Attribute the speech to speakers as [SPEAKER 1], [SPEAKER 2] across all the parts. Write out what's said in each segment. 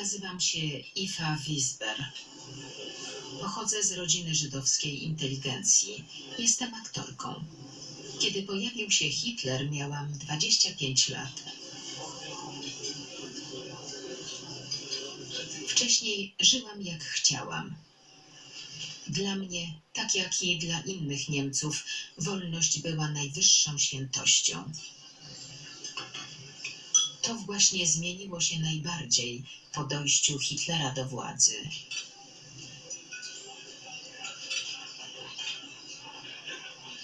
[SPEAKER 1] Nazywam się Ifa Wisber. Pochodzę z rodziny żydowskiej inteligencji. Jestem aktorką. Kiedy pojawił się Hitler, miałam 25 lat. Wcześniej żyłam jak chciałam. Dla mnie, tak jak i dla innych Niemców, wolność była najwyższą świętością. To właśnie zmieniło się najbardziej po dojściu Hitlera do władzy.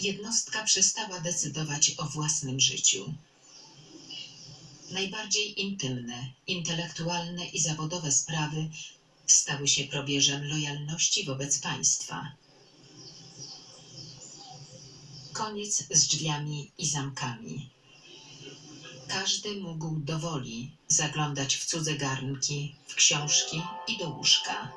[SPEAKER 1] Jednostka przestała decydować o własnym życiu. Najbardziej intymne, intelektualne i zawodowe sprawy stały się probierzem lojalności wobec państwa. Koniec z drzwiami i zamkami. Każdy mógł dowoli zaglądać w cudze garnki, w książki i do łóżka.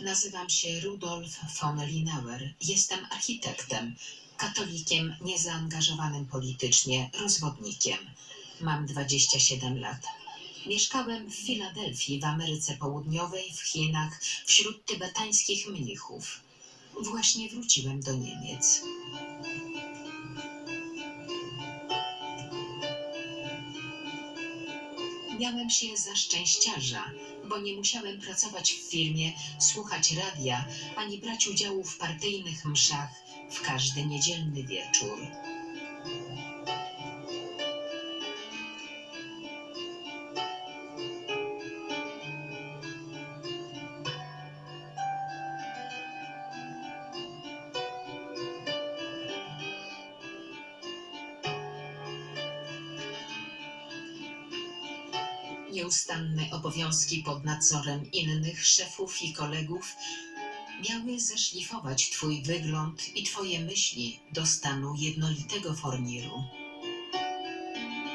[SPEAKER 1] Nazywam się Rudolf von Linauer. Jestem architektem, katolikiem niezaangażowanym politycznie, rozwodnikiem. Mam 27 lat. Mieszkałem w Filadelfii, w Ameryce Południowej, w Chinach, wśród tybetańskich mnichów. Właśnie wróciłem do Niemiec. Miałem się za szczęściarza, bo nie musiałem pracować w firmie, słuchać radia, ani brać udziału w partyjnych mszach w każdy niedzielny wieczór. Nieustanne obowiązki pod nadzorem innych szefów i kolegów miały zeszlifować Twój wygląd i Twoje myśli do stanu jednolitego forniru.